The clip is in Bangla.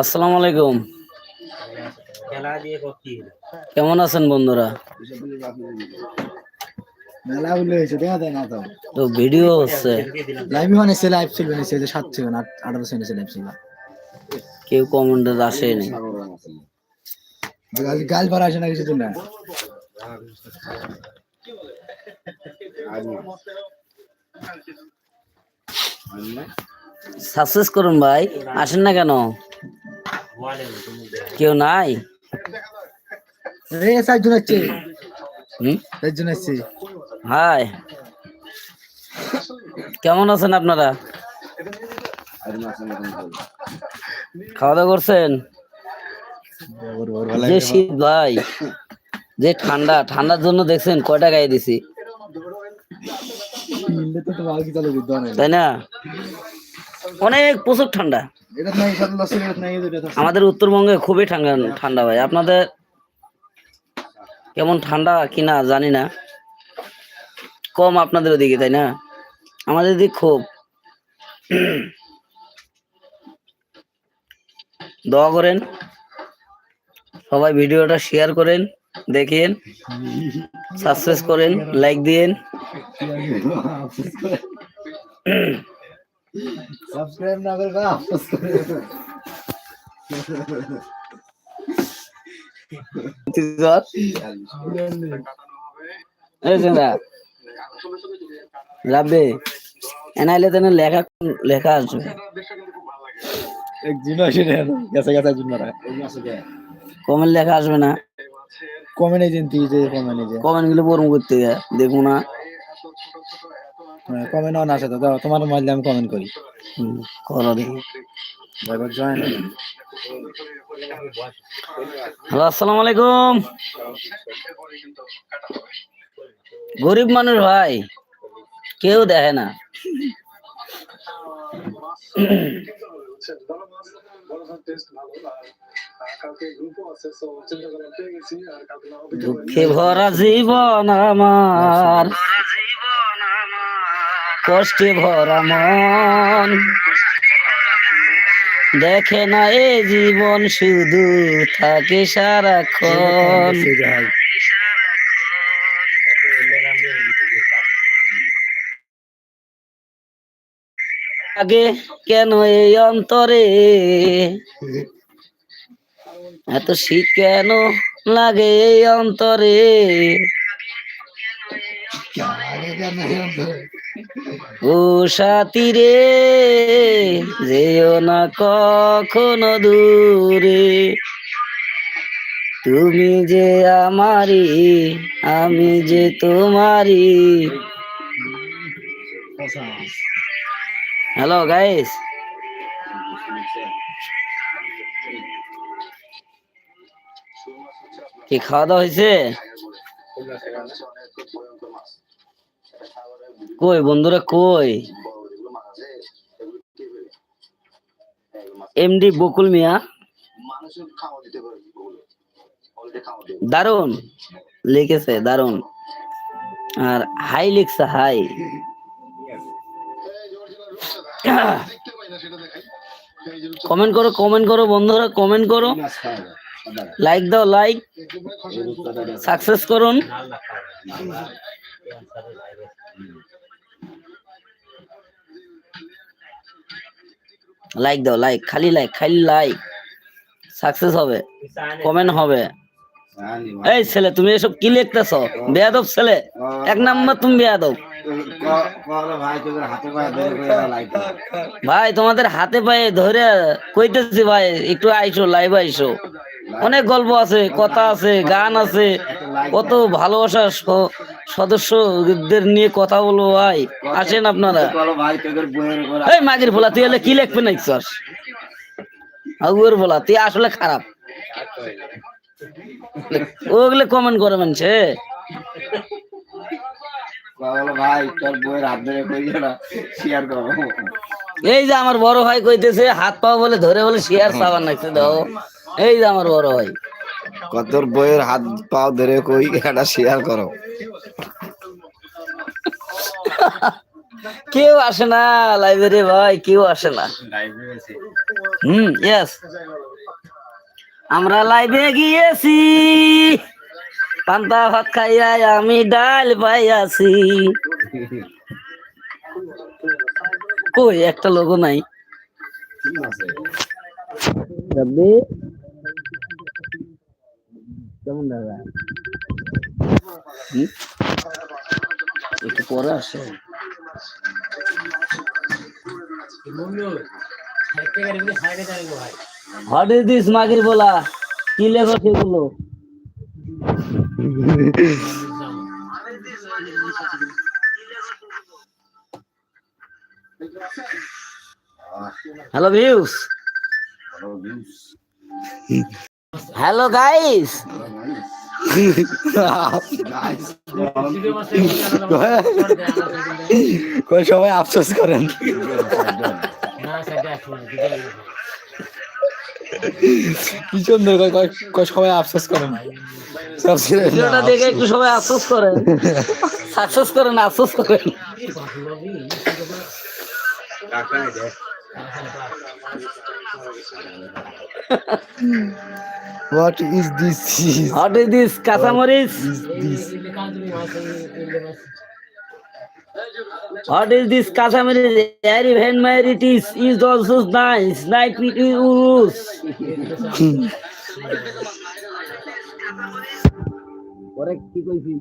আসসালামু আলাইকুম। কেমন আছেন বন্ধুরা? তো। তো ভিডিও হচ্ছে। লাইভ মানে লাইভ ছিল না যে সাত ছিল লাইভ কেউ কমেন্টে আসেনি। গাল গাল আসে না কিছু তো না। সাকসেস করুন ভাই। আসেন না কেন? কেউ নাই? হাই। কেমন আছেন আপনারা? খাওয়া দাওয়া করছেন? যে শীত ভাই যে ঠান্ডা ঠান্ডার জন্য দেখছেন কয়টা গায়ে দিছি। তাই না? অনেক প্রচুর ঠান্ডা। আমাদের উত্তরবঙ্গে খুবই ঠান্ডা ঠান্ডা ভাই। আপনাদের কেমন ঠান্ডা কিনা জানি না। কম আপনাদের ওদিকে তাই না? আমাদের দিক খুব। দোয়া করেন। সবাই ভিডিওটা শেয়ার করেন দেখেন সাবস্ক্রাইব করেন লাইক দিয়েন। সাবস্ক্রাইব না আফসোস করে এনাইলে তেন লেখা লেখা এক জিন না গেছে গেছে জিন মারা। কমেন্ট লেখা আসবে না। কমেন্ট এজেন্ট যে কমেন্ট এজেন্ট কমেন্টগুলো বরং করতে দেখব না। কমেন্ট অন আসে তো তোমার মাঝে আমি কমেন্ট করি। করো দেখি। এবার জয়েন হ্যালো আসসালামু আলাইকুম। গরিব মানুষ ভাই কেউ দেখে না। দুঃখে ভরা জীবন আমার। কষ্টে ভরা মন। দেখে না এ জীবন শুধু থাকে সারাক্ষণ। আগে কেন এই অন্তরে? এত শীত কেন লাগে এই অন্তরে? ও সাথী যেও না কখনো দূরে। তুমি যে আমারি আমি যে তোমারি হ্যালো গাইস কি খাওয়া দাওয়া হয়েছে? কই, বন্ধুরা কই? এমডি বকুল মিয়া। দারুণ লিখেছে দারুণ আর হাই লিখছে, হাই। কমেন্ট করো কমেন্ট করো, বন্ধুরা, কমেন্ট করো। লাইক দাও, লাইক। সাকসেস করুন। লাইক দাও লাইক খালি লাইক খালি লাইক সাকসেস হবে কমেন্ট হবে। এই ছেলে, তুমি এসব কি লিখতেছ? বেয়াদব ছেলে। এক নাম্বার তুমি বেয়াদব। ভাই, তোমাদের হাতে পায়ে ধরে কইতেছি ভাই, একটু আইসো লাইভ আইসো। অনেক গল্প আছে, কথা আছে, গান আছে। কত ভালোবাসা সদস্যদের নিয়ে কথা বলব ভাই। আসেন আপনারা। এই মাগির ভোলা, তুই হলে কি লিখবে না ইচ্ছাস আগুয়ের ভোলা, তুই আসলে খারাপ। ওগুলো কমেন্ট করে মানছে। ভাই ধরে এই যে আমার বড় ভাই কইতেছে হাত পা বলে ধরে বলে শেয়ার সাবান নাকছে দাও। এই যে আমার বড় ভাই। কতর বইয়ের হাত পাও ধরে কই এটা শেয়ার করো। কেউ আসে না লাইব্রেরি ভাই কেউ আসে না। হুম ইয়েস আমরা লাইভে গিয়েছি পান্তা ভাত খাইয়া আমি ডাল পাইয়াছি। কই একটা লোক নাই। কেমন দাদা? একটু পরে আসে। ইজ দিস মাগির বলা? কি লেখো সেগুলো? হ্যালো ভিউস হ্যালো গাইস সবাই আফসোস করেন। কি সুন্দর সবাই আফসোস করেন। ভিডিওটা দেখে একটু সবাই আফসোস করেন। সাকসেস করেন আফসোস করেন। What is this? What is this কাঁচামরিচ What is this কাঁচামরিচ এরি when mite is is also nice like it use পরে কি কইছি